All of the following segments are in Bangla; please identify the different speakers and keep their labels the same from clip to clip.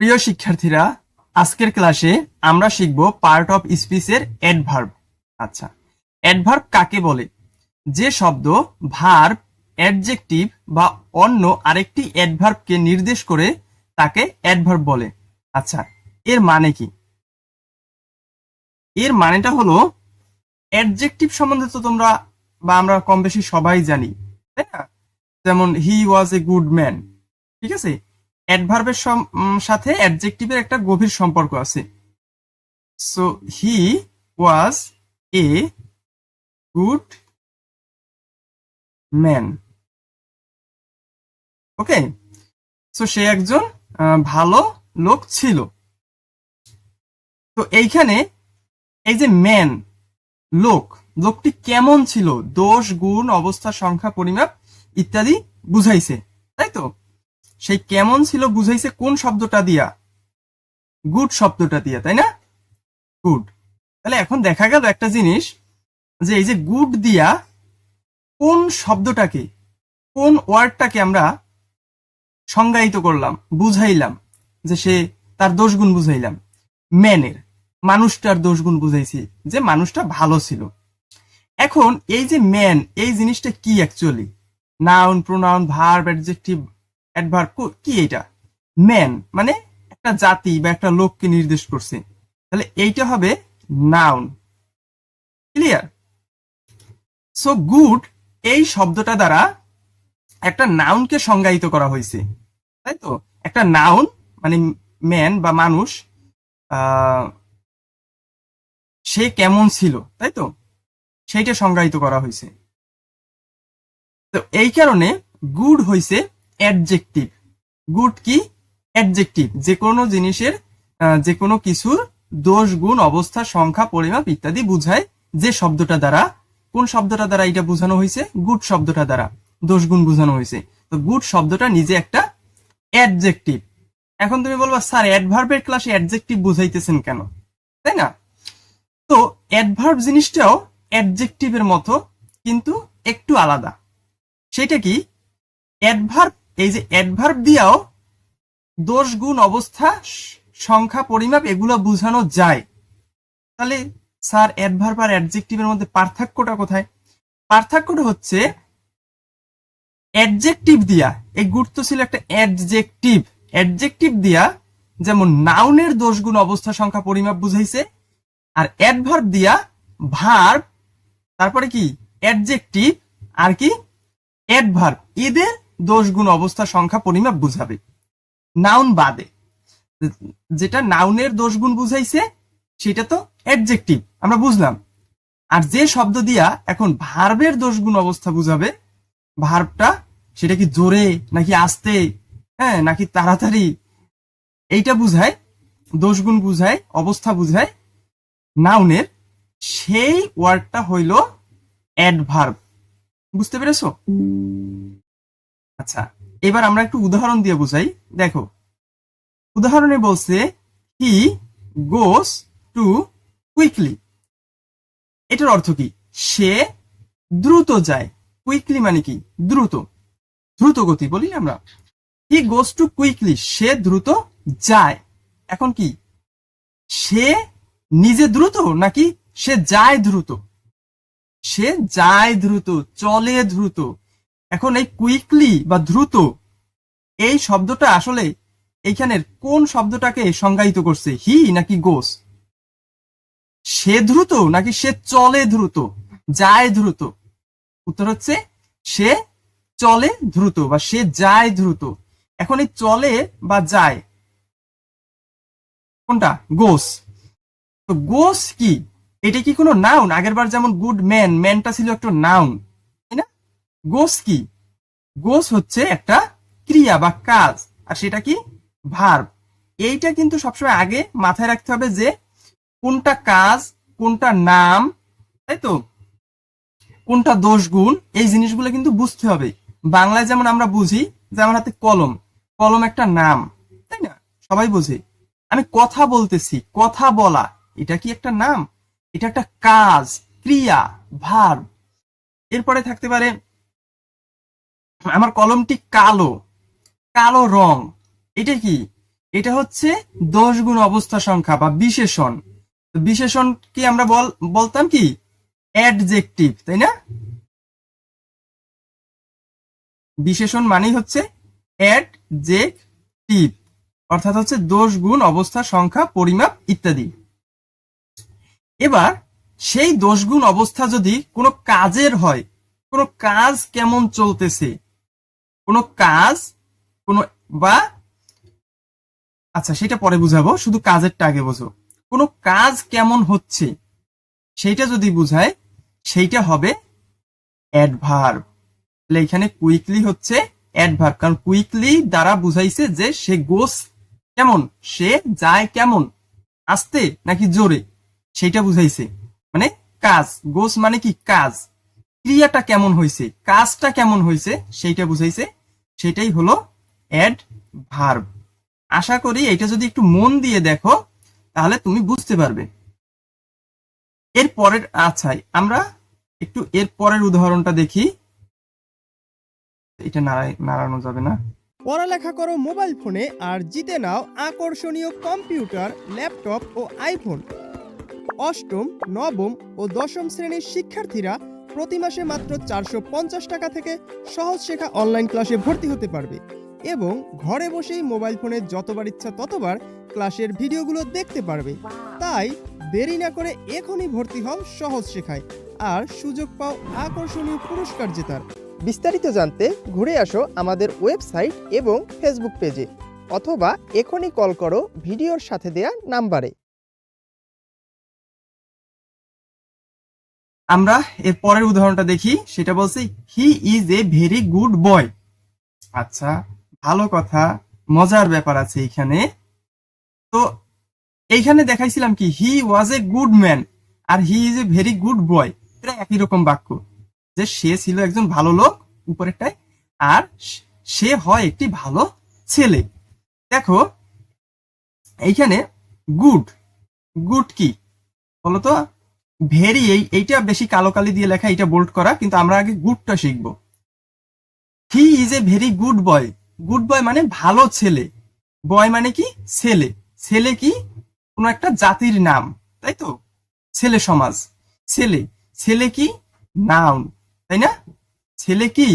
Speaker 1: প্রিয় শিক্ষার্থীরা, আজকের ক্লাসে আমরা শিখব পার্ট অফ স্পিচের অ্যাডভার্ব আচ্ছা অ্যাডভার্ব কাকে বলে? যে শব্দ ভার্ব অ্যাডজেক্টিভ বা অন্য আরেকটি অ্যাডভার্বকে নির্দেশ করে তাকে অ্যাডভার্ব বলে। আচ্ছা এর মানে কি? এর মানেটা হলো অ্যাডজেক্টিভ সম্বন্ধে তো তোমরা বা আমরা কম বেশি সবাই জানি, তাই না? যেমন হি ওয়াজ এ গুড ম্যান ঠিক আছে? অ্যাডভার্বের সাথে অ্যাডজেক্টিভের একটা গভীর সম্পর্ক আছে। So he was a good man okay so সে একজন ভালো লোক ছিল। তো এইখানে এই যে ম্যান লোক, লোকটি কেমন ছিল? দোষ, গুণ, অবস্থা, সংখ্যা, পরিমাপ ইত্যাদি বুঝাইছে, তাই তো? সেই কেমন ছিল বুঝাইছে কোন শব্দটা দিয়া? গুড শব্দটা দিয়া, তাই না? গুড। তাহলে এখন দেখা গেল একটা জিনিস যে এই যে গুড দিয়া কোন শব্দটাকে, কোন ওয়ার্ডটাকে আমরা সংজ্ঞায়িত করলাম, বুঝাইলাম যে সে তার দোষগুণ বুঝাইলাম। ম্যানের, মানুষটার দোষগুণ বুঝাইছি যে মানুষটা ভালো ছিল। এখন এই যে ম্যান, এই জিনিসটা কি actually noun pronoun verb adjective adverb কি এটা ম্যান মানে একটা জাতি বা একটা লোককে নির্দেশ করছে। তাহলে এইটা হবে নাউন ক্লিয়ার সো গুড এই শব্দটা দ্বারা একটা নাউনকে সংজ্ঞায়িত করা হয়েছে। তাই তো? একটা নাউন মানে ম্যান বা মানুষ সে কেমন ছিল? তাই তো? সেইটা সংজ্ঞায়িত করা হয়েছে। তো এই কারণে গুড হইছে অ্যাডজেক্টিভ গুড কি? অ্যাডজেক্টিভ যে কোনো জিনিসের যে কোনো কিছুর দোষ, গুণ, অবস্থা, সংখ্যা, পরিমাপ ইত্যাদি বুঝায় যে শব্দটা দ্বারা। কোন শব্দটা দ্বারা এটা বোঝানো হয়েছে? গুড শব্দটা দ্বারা। দোষ, গুণ বোঝানো হয়েছে। তো গুড শব্দটা নিজে একটা অ্যাডজেক্টিভ এখন তুমি বলবা, স্যার অ্যাডভার্বের ক্লাসে অ্যাডজেক্টিভ বুঝাইতেছেন কেন? তাই না? তো অ্যাডভার্ব জিনিসটাও অ্যাডজেক্টিভের মতো, কিন্তু একটু আলাদা। সেটা কি? অ্যাডভার্ব এই যে অ্যাডভার্ব দিয়াও দোষ গুণ অবস্থা, সংখ্যা, পরিমাপ, এগুলো বোঝানো যায়। তাহলে স্যার অ্যাডভার্ব আর অ্যাডজেক্টিভের মধ্যে পার্থক্যটা কোথায়? পার্থক্যটা হচ্ছে অ্যাডজেক্টিভ দিয়া, এই গুরুত্ব ছিল একটা অ্যাডজেক্টিভ অ্যাডজেক্টিভ দিয়া যেমন নাউনের দোষ গুণ অবস্থা, সংখ্যা, পরিমাপ বুঝাইছে, আর অ্যাডভার্ব দিয়া ভার্ব তারপরে কি? অ্যাডজেক্টিভ আর কি? অ্যাডভার্ব এদের দোষ গুণ অবস্থা সংখ্যা পরিমাপ বুঝাবে। নাউন বাদে। যেটা নাউনের দোষ গুণ বুঝাইছে, সেটা তো অ্যাডজেক্টিভ আমরা বুঝলাম। আর যে শব্দ দিয়া এখন ভার্বের দোষ গুণ অবস্থা বুঝাবে ভার্বটা সেটা কি জোরে নাকি আস্তে হ্যাঁ নাকি তাড়াতাড়ি, এইটা বুঝায় দোষ গুণ বুঝায়, অবস্থা বুঝায়। নাউনের সেই ওয়ার্ডটা হইল অ্যাডভার্ব বুঝতে পেরেছ? আচ্ছা এবার আমরা একটু উদাহরণ দিয়ে বুঝাই। দেখো, উদাহরণে বলছে হি গোস টু কুইকলি এটার অর্থ কি? সে দ্রুত যায়। কুইকলি মানে কি? দ্রুত। দ্রুত গতি বলি আমরা। হি গোস টু কুইকলি সে দ্রুত যায়। এখন কি? সে নিজে দ্রুত নাকি সে যায় দ্রুত? সে যায় দ্রুত, চলে দ্রুত। এখন এই কুইকলি বা দ্রুত এই শব্দটা আসলে এইখানের কোন শব্দটাকে সংজ্ঞায়িত করছে? হি নাকি গোস সে দ্রুত নাকি সে চলে দ্রুত? যায় দ্রুত? উত্তর হচ্ছে সে চলে দ্রুত বা সে যায় দ্রুত। এখন এই চলে বা যায় কোনটা? গোস তো গোস কি? এটা কি কোনো নাউন আগেরবার যেমন গুড ম্যান ম্যানটা ছিল একটা নাউন তাই না? গোস কি? গোস হচ্ছে একটা ক্রিয়া বা কাজ, আর সেটা কি? ভার্ব। এইটা কিন্তু সবসময় আগে মাথায় রাখতে হবে যে কোনটা কাজ, কোনটা নাম, তাই তো? কোনটা দোষ গুণ, এই জিনিসগুলো কিন্তু বুঝতে হবে। বাংলায় যেমন আমরা বুঝি, যে আমার হাতে কলম কলম একটা নাম, তাই না? সবাই বুঝে। আমি কথা বলতেছি, কথা বলা, এটা কি একটা নাম? এটা একটা কাজ, ক্রিয়া ভার এরপরে থাকতে পারে আমার কলমটি কালো কালো রং। এটা কি? এটা হচ্ছে দশ গুণ অবস্থা সংখ্যা বা বিশেষণ। বিশেষণ কি আমরা বল, বলতাম কি? অ্যাডজেক্টিভ তাই না? বিশেষণ মানেই হচ্ছে অ্যাডজেক্টিভ অর্থাৎ হচ্ছে দোষ গুণ অবস্থা সংখ্যা, পরিমাপ ইত্যাদি। এবার সেই দোষ গুণ অবস্থা যদি কোনো কাজের হয়, কোনো কাজ কেমন চলতেছে কোনো কাজ, কোনো বা আচ্ছা সেটা পরে বুঝাবো, শুধু কাজেরটা আগে বোঝো। কোনো কাজ কেমন হচ্ছে, সেইটা যদি বুঝায় সেইটা হবে অ্যাডভার্ব তাহলে এখানে কুইকলি হচ্ছে অ্যাডভার্ব কারণ কুইকলি দ্বারা বুঝাইছে যে সে গোস কেমন, সে যায় কেমন, আস্তে নাকি জোরে, সেইটা বুঝাইছে। মানে কাজ, গোস মানে কি? কাজ। ক্রিয়াটা কেমন হয়েছে কাজটা কেমন হয়েছে সেইটা বুঝাইছে সেটাই হলো অ্যাড ভার্ব আশা করি এটা যদি একটু মন দিয়ে দেখো, তাহলে তুমি বুঝতে পারবে। এর পরের আচ্ছা আমরা একটু এর পরের উদাহরণটা দেখি। এটা নাড়ানো যাবে না।
Speaker 2: পড়ালেখা করো মোবাইল ফোনে আর জিতে নাও আকর্ষণীয় কম্পিউটার, ল্যাপটপ ও আইফোন। অষ্টম, নবম ও দশম শ্রেণির শিক্ষার্থীরা প্রতি মাসে মাত্র চারশো পঞ্চাশ টাকা থেকে সহজ শেখা অনলাইন ক্লাসে ভর্তি হতে পারবে। এবং ঘরে বসেই মোবাইল ফোনে যতবার ইচ্ছা ততবার ক্লাসের ভিডিওগুলো দেখতে পারবে। তাই দেরি না করে এখনই ভর্তি হও সহজ শেখায়। আর সুযোগ পাও আকর্ষণীয় পুরস্কার জেতার। বিস্তারিত জানতে ঘুরে আসো আমাদের ওয়েবসাইট এবং ফেসবুক পেজে অথবা এখনই কল করো ভিডিওর সাথে দেয়া নাম্বারে।
Speaker 1: আমরা এর পরের উদাহরণটা দেখি, সেটা বলছে he is a very good boy আচ্ছা ভালো কথা, মজার ব্যাপার আছে এখানে। তো এইখানে দেখাইছিলাম কি he was a good man R he is a very good boy এটা একই রকম বাক্য। যে সে ছিল একজন ভালো লোক উপরেরটায়, আর সে হয় একটি ভালো ছেলে। দেখো, এইখানে গুড গুড কি? বলতো ভেরি এই এইটা বেশি কালো কালি দিয়ে লেখা এটা বোল্ড করা, কিন্তু আমরা আগে গুডটা শিখব। He is a very good boy good boy মানে ভালো ছেলে। বয় মানে কি? ছেলে। ছেলে কি? কোনো একটা জাতির নাম, তাই তো? ছেলে সমাজ। ছেলে। ছেলে কি? নাউন তাই না? ছেলে কি?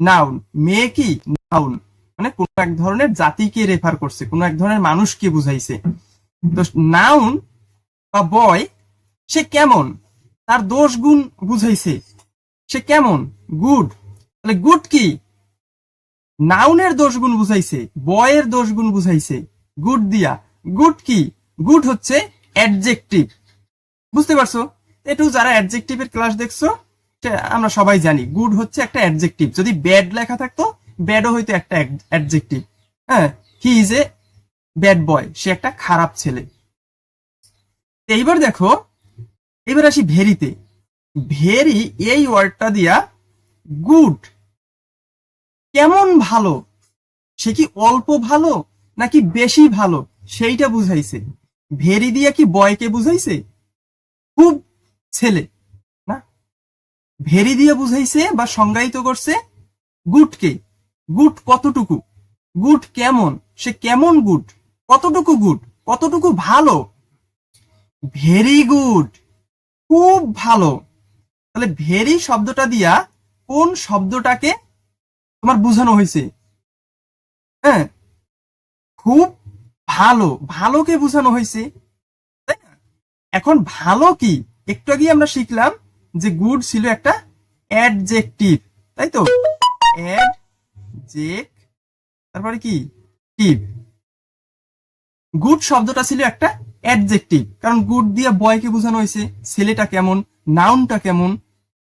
Speaker 1: নাউন মেয়ে কি? নাউন মানে কোন এক ধরনের জাতিকে রেফার করছে, কোন এক ধরনের মানুষকে বুঝাইছে। তো নাউন বা বয় সে কেমন? তার দোষ গুণ বুঝাইছে। সে কেমন? গুড। তাহলে গুড কি? নাউনের দোষ গুণ বুঝাইছে বয়ের দোষ গুণ বুঝাইছে। গুড দিয়া। গুড কি? গুড হচ্ছে অ্যাডজেক্টিভ বুঝতে পারছ? একটু যারা অ্যাডজেক্টিভের ক্লাস দেখছ আমরা সবাই জানি, গুড হচ্ছে একটা অ্যাডজেক্টিভ যদি ব্যাড লেখা থাকতো ব্যাডও হয়তো একটা অ্যাডজেক্টিভ হ্যাঁ হি ইজ এ ব্যাড বয় সে একটা খারাপ ছেলে। এইবার দেখো এবার আসি ভেরিতে। ভেরি এই ওয়ার্ডটা দিয়া গুড। কেমন ভালো? সে কি অল্প ভালো নাকি বেশি ভালো? সেইটা বুঝাইছে। ভেরি দিয়া কি বয়কে বুঝাইছে? খুব ছেলে, না? ভেরি দিয়ে বুঝাইছে বা সংজ্ঞায়িত করছে গুডকে। গুড কতটুকু? গুড কেমন? সে কেমন গুড? কতটুকু গুড? কতটুকু ভালো? Very good. খুব ভালো। তাহলে ভেরি শব্দটা দিয়া কোন শব্দটাকে তোমার বোঝানো হয়েছে? হ্যাঁ? খুব ভালো। ভালোকে বুঝানো হয়েছে। তাই না? এখন ভালো কি? একটু আগে আমরা শিখলাম যে গুড ছিল একটা অ্যাডজেক্টিভ। তাই তো? তারপরে কি? টিভ। গুড শব্দটা ছিল একটা অ্যাডজেক্টিভ কারণ গুড দিয়ে বয়কে বোঝানো হয়েছে, ছেলেটা কেমন নাউনটা কেমন,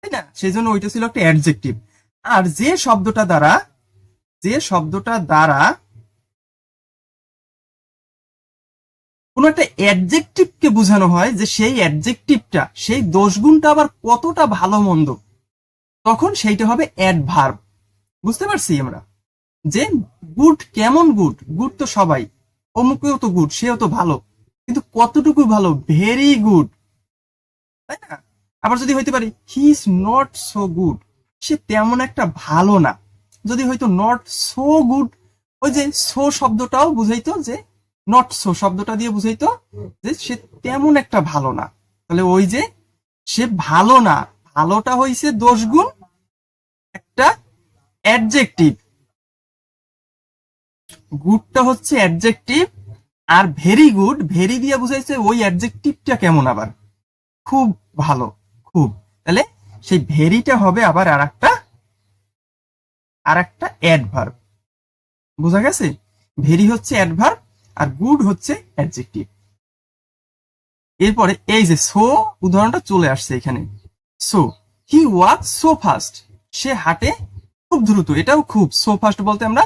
Speaker 1: তাই না? সেই জন্য ওইটা ছিল একটা অ্যাডজেক্টিভ আর যে শব্দটা দ্বারা, যে শব্দটা দ্বারা কোন একটা অ্যাডজেক্টিভকে বোঝানো হয় যে সেই অ্যাডজেক্টিভটা সেই দোষগুণটা আবার কতটা ভালো মন্দ, তখন সেইটা হবে অ্যাডভার্ব বুঝতে পারছি আমরা? যে গুড কেমন গুড গুড তো সবাই, অমুকেও তো গুড সেও তো ভালো। কিন্তু কতটুকু ভালো? ভেরি গুড তাই না? আবার যদি হইতে পারি he is not so good সে তেমন একটা ভালো না। যদি হয়তো নট সো গুড ওই যে সো শব্দটাও বুঝাইতো যে নট সো শব্দটা দিয়ে বুঝাইতো যে সে তেমন একটা ভালো না। তাহলে ওই যে সে ভালো না। ভালোটা হইছে দোষ গুণ একটা অ্যাডজেক্টিভ গুডটা হচ্ছে অ্যাডজেক্টিভ আর ভেরি গুড ভেরি দিয়ে বুঝাইছে ওই অ্যাডজেক্টিভটা কেমন আবার? খুব ভালো, খুব। তাহলে সেই ভেরিটা হবে আবার আর একটা আর একটা অ্যাডভার্ব বোঝা গেছে? ভেরি হচ্ছে অ্যাডভার্ব আর গুড হচ্ছে অ্যাডজেক্টিভ এরপরে এই যে সো উদাহরণটা চলে আসছে এখানে। So he walk so fast সে হাঁটে খুব দ্রুত, এটাও খুব। সো ফাস্ট বলতে আমরা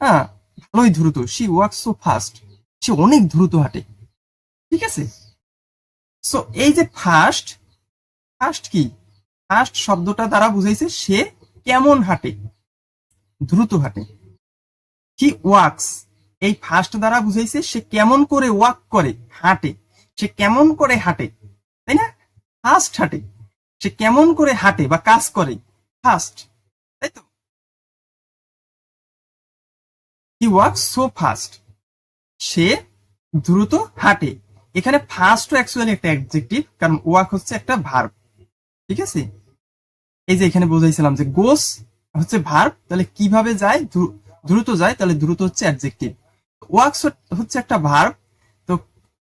Speaker 1: হ্যাঁ ভালোই দ্রুত। সি ওয়াক সো ফাস্ট সে অনেক দ্রুত হাঁটে। ঠিক আছে? সো এই যে ফাস্ট ফাস্ট কি? ফাস্ট শব্দটা দ্বারা বুঝাইছে সে কেমন হাঁটে। দ্রুত হাঁটে। হি ওয়াক্স এই ফাস্ট দ্বারা বুঝাইছে সে কেমন করে ওয়াক করে, হাঁটে। সে কেমন করে হাঁটে, তাই না? ফাস্ট হাঁটে। সে কেমন করে হাঁটে বা কাজ করে ফাস্ট তাই তো? হি ওয়াক সো ফাস্ট সে দ্রুত হাঁটে। এখানে ফার্স্ট অ্যাকচুয়ালি একটা অ্যাডজেক্টিভ কারণ ওয়াক হচ্ছে একটা ভার্ব ঠিক আছে? এই যে এখানে বোঝাইছিলাম যে গোস হচ্ছে ভার্ব তাহলে কীভাবে যায়? দ্রুত যায়, তাহলে দ্রুত হচ্ছে অ্যাডজেক্টিভ ওয়াক্স হচ্ছে একটা ভার্ব তো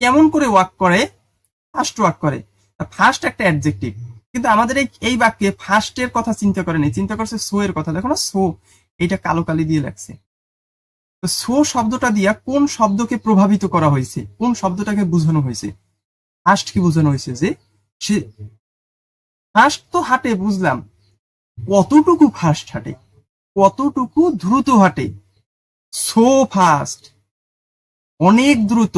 Speaker 1: কেমন করে ওয়াক করে? ফার্স্ট ওয়াক করে। ফার্স্ট একটা অ্যাডজেক্টিভ কিন্তু আমাদের এই এই বাক্যে ফাস্টের কথা চিন্তা করেনি চিন্তা করছে সো এর কথা। দেখো না সো এইটা কালো কালি দিয়ে লাগছে সো শব্দটা দিয়া কোন শব্দকে প্রভাবিত করা হয়েছে? কোন শব্দটাকে বোঝানো হয়েছে? ফাস্ট কি বোঝানো হয়েছে যে সে ফাস্ট তো হাঁটে, বুঝলাম। কতটুকু ফাস্ট হাঁটে? কতটুকু দ্রুত হাঁটে? So fast. অনেক দ্রুত।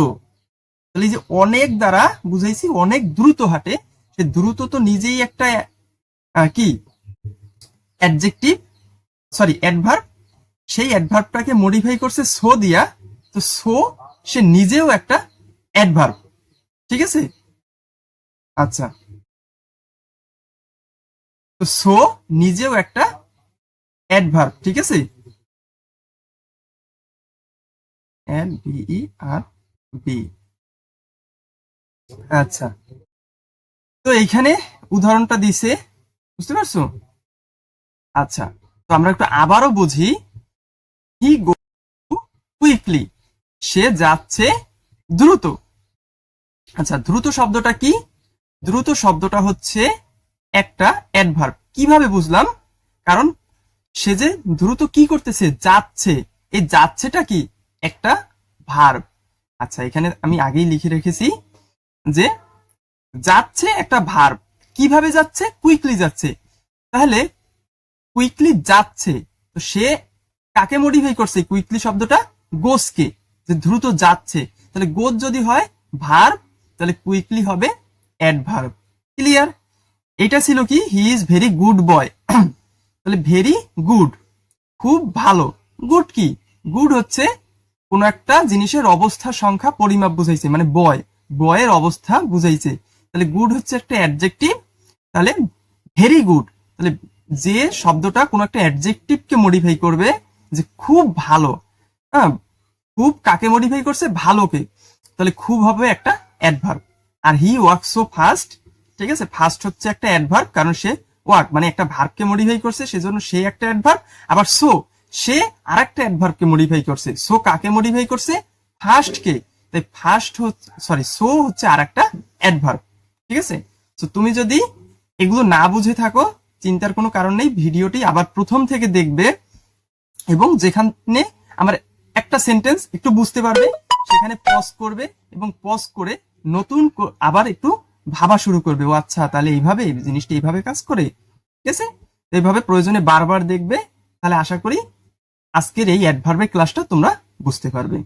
Speaker 1: তাহলে যে অনেক দ্বারা বুঝাইছি, অনেক দ্রুত হাঁটে, সে দ্রুত তো নিজেই একটা কি? অ্যাডজেক্টিভ সরি অ্যাডভার্ব সেই অ্যাডভার্বটাকে মডিফাই করছে সো দিয়া, তো সো সে নিজেও একটা অ্যাডভার্ব ঠিক আছে? আচ্ছা। তো সো নিজেও একটা অ্যাডভার্ব ঠিক আছে? এন বি আর বি আচ্ছা। তো এইখানে উদাহরণটা দিছে, বুঝতে পারছ? আচ্ছা। তো আমরা একটু আবারও বুঝি হি গো কুইকলি সে যাচ্ছে দ্রুত। আচ্ছা দ্রুত শব্দটা কি? দ্রুত শব্দটা হচ্ছে একটা অ্যাডভার্ব কীভাবে বুঝলাম? কারণ সে যে দ্রুত কি করতেছে, যাচ্ছে, এই যাচ্ছেটা কি? একটা ভার্ব আচ্ছা এখানে আমি আগেই লিখে রেখেছি যে যাচ্ছে একটা ভার্ব কীভাবে যাচ্ছে? কুইকলি যাচ্ছে। তাহলে কুইকলি যাচ্ছে। তো সে কাকে মডিফাই করছে কুইকলি শব্দটা? গোসকে যে দ্রুত যাচ্ছে। তাহলে গোস যদি হয় ভার্ব তাহলে কুইকলি হবে অ্যাডভার্ব ক্লিয়ার এটা ছিল কি? He is very good boy তাহলে ভেরি গুড খুব ভালো। গুড কি? গুড হচ্ছে কোন একটা জিনিসের অবস্থা সংখ্যা পরিমাপ বুঝাইছে। মানে বয় বয়ের অবস্থা বুঝাইছে। তাহলে গুড হচ্ছে একটা অ্যাডজেক্টিভ তাহলে ভেরি গুড তাহলে যে শব্দটা কোন একটা অ্যাডজেক্টিভকে মডিফাই করবে যে খুব ভালো হ্যাঁ? খুব কাকে মডিফাই করছে? ভালোকে। তাহলে খুব হবে একটা অ্যাডভার্ব আর হি ওয়ার্ক সো ফাস্ট ঠিক আছে? ফাস্ট হচ্ছে একটা অ্যাডভার্ব কারণ সে ওয়ার্ক মানে একটা ভার্বকে মডিফাই করছে, সেজন্য সে একটা অ্যাডভার্ব আবার সো সে আরেকটা অ্যাডভার্বকে মডিফাই করছে। সো কাকে মডিফাই করছে? ফার্স্ট কে তাই হচ্ছে সরি সো হচ্ছে আরেকটা অ্যাডভার্ব ঠিক আছে? তো তুমি যদি এগুলো না বুঝে থাকো, চিন্তার কোনো কারণ নেই, ভিডিওটি আবার প্রথম থেকে দেখবে। এবং যেখানে আমার একটা সেন্টেন্স একটু বুঝতে পারবে, সেখানে পজ করবে এবং পজ করে নতুন আবার একটু ভাবা শুরু করবে। ও আচ্ছা তাহলে এইভাবে এই জিনিসটা এইভাবে কাজ করে। ঠিক আছে? এইভাবে প্রয়োজনে বারবার দেখবে। তাহলে আশা করি আজকের এই অ্যাডভার্বের ক্লাসটা তোমরা বুঝতে পারবে।